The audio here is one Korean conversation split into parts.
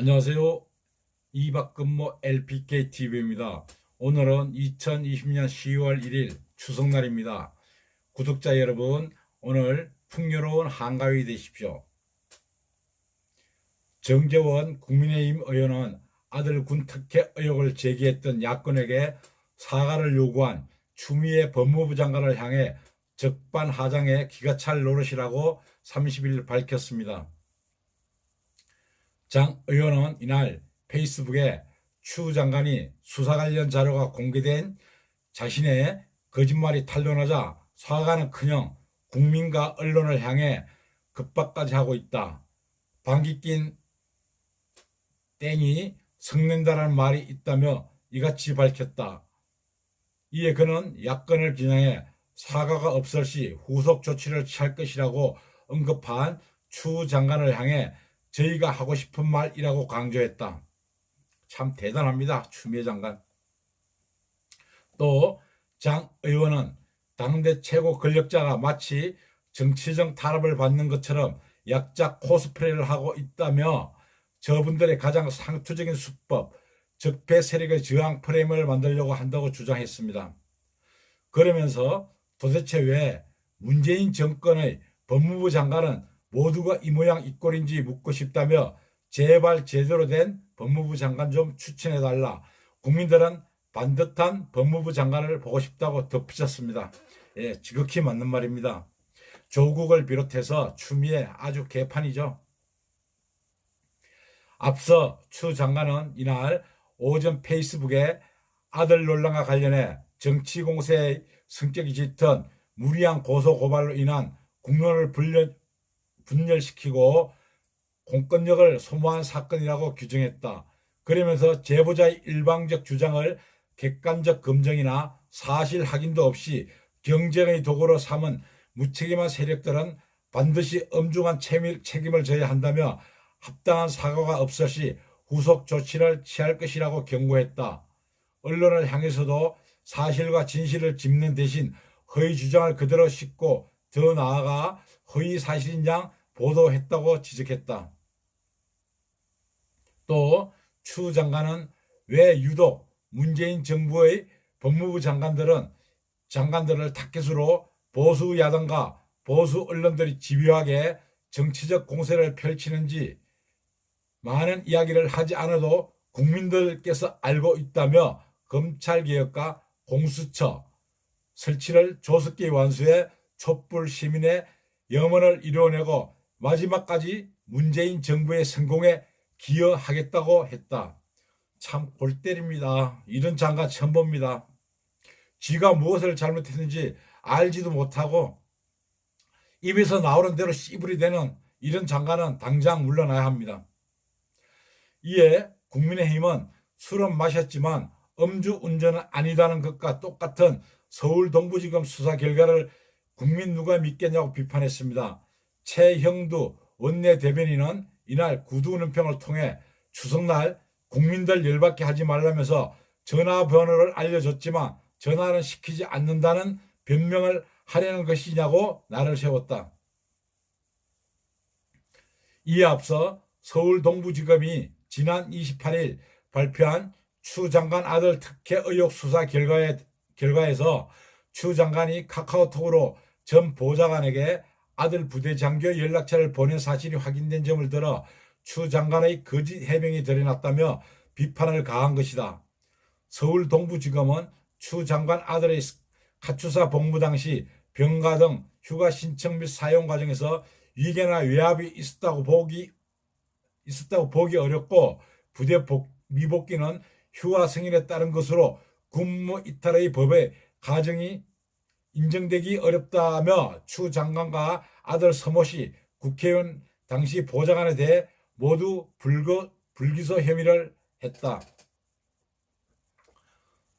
안녕하세요. 이박근모 LPK TV입니다. 오늘은 2020년 10월 1일 추석날입니다. 구독자 여러분, 오늘 풍요로운 한가위 되십시오. 정재원 국민의힘 의원은 아들 군 특혜 의혹을 제기했던 야권에게 사과를 요구한 추미애 법무부 장관을 향해 적반하장의 기가 찰 노릇이라고 30일 밝혔습니다. 장 의원은 이날 페이스북에 추 장관이 수사 관련 자료가 공개된 자신의 거짓말이 탄로나자 사과는 커녕 국민과 언론을 향해 급박까지 하고 있다. 방귀 낀 땡이 성낸다라는 말이 있다며 이같이 밝혔다. 이에 그는 야권을 겨냥해 사과가 없을 시 후속 조치를 취할 것이라고 언급한 추 장관을 향해 저희가 하고 싶은 말이라고 강조했다. 참 대단합니다. 추미애 장관. 또 장 의원은 당대 최고 권력자가 마치 정치적 탄압을 받는 것처럼 약자 코스프레를 하고 있다며 저분들의 가장 상투적인 수법, 적폐 세력의 저항 프레임을 만들려고 한다고 주장했습니다. 그러면서 도대체 왜 문재인 정권의 법무부 장관은 모두가 이 모양 이 꼴인지 묻고 싶다며 제발 제대로 된 법무부 장관 좀 추천해달라. 국민들은 반듯한 법무부 장관을 보고 싶다고 덧붙였습니다. 예, 지극히 맞는 말입니다. 조국을 비롯해서 추미애 아주 개판이죠. 앞서 추 장관은 이날 오전 페이스북에 아들 논란과 관련해 정치 공세의 성격이 짙은 무리한 고소 고발로 인한 국론을 분열, 분열시키고 공권력을 소모한 사건이라고 규정했다. 그러면서 제보자의 일방적 주장을 객관적 검증이나 사실 확인도 없이 경쟁의 도구로 삼은 무책임한 세력들은 반드시 엄중한 책임을 져야 한다며 합당한 사과가 없을 시 후속 조치를 취할 것이라고 경고했다. 언론을 향해서도 사실과 진실을 짚는 대신 허위 주장을 그대로 싣고 더 나아가 허위 사실인 양 보도했다고 지적했다. 또 추 장관은 왜 유독 문재인 정부의 법무부 장관들은 장관들을 타켓으로 보수 야당과 보수 언론들이 집요하게 정치적 공세를 펼치는지 많은 이야기를 하지 않아도 국민들께서 알고 있다며 검찰개혁과 공수처 설치를 조속히 완수해 촛불 시민의 염원을 이루어내고 마지막까지 문재인 정부의 성공에 기여하겠다고 했다. 참 골 때립니다. 이런 장관 처음 봅니다. 지가 무엇을 잘못했는지 알지도 못하고 입에서 나오는 대로 씨부리 되는 이런 장관은 당장 물러나야 합니다. 이에 국민의힘은 술은 마셨지만 음주 운전은 아니다는 것과 똑같은 서울 동부지검 수사 결과를 국민 누가 믿겠냐고 비판했습니다. 최형두 원내 대변인은 이날 구두운평을 통해 추석날 국민들 열받게 하지 말라면서 전화번호를 알려줬지만 전화는 시키지 않는다는 변명을 하려는 것이냐고 나를 세웠다. 이에 앞서 서울 동부지검이 지난 28일 발표한 추 장관 아들 특혜 의혹 수사 결과에, 결과에서 추 장관이 카카오톡으로 전 보좌관에게 아들 부대장교 연락처를 보낸 사실이 확인된 점을 들어 추 장관의 거짓 해명이 드러났다며 비판을 가한 것이다. 서울 동부지검은 추 장관 아들의 가추사 복무 당시 병가 등 휴가 신청 및 사용 과정에서 위계나 외압이 있었다고 보기 있었다고 보기 어렵고 부대 복, 미복귀는 휴가 승인에 따른 것으로 군무 이탈의 법의 가정이 인정되기 어렵다며 추 장관과 아들 서모 씨 국회의원 당시 보좌관에 대해 모두 불거, 불기소 혐의를 했다.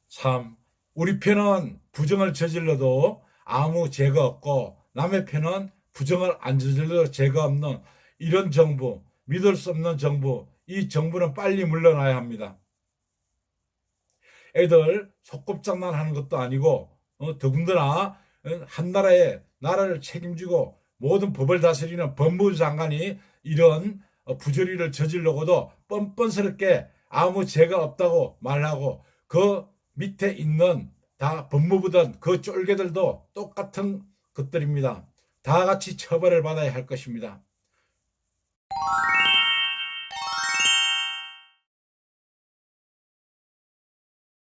참 우리 편은 부정을 저질러도 아무 죄가 없고 남의 편은 부정을 안 저질러도 죄가 없는 이런 정부 믿을 수 없는 정부 이 정부는 빨리 물러나야 합니다. 애들 속곱장난 하는 것도 아니고 어, 더군다나 어, 한 나라의 나라를 책임지고 모든 법을 다스리는 법무부 장관이 이런 어, 부조리를 저질러고도 뻔뻔스럽게 아무 죄가 없다고 말하고 그 밑에 있는 다 법무부든 그 쫄개들도 똑같은 것들입니다. 다 같이 처벌을 받아야 할 것입니다.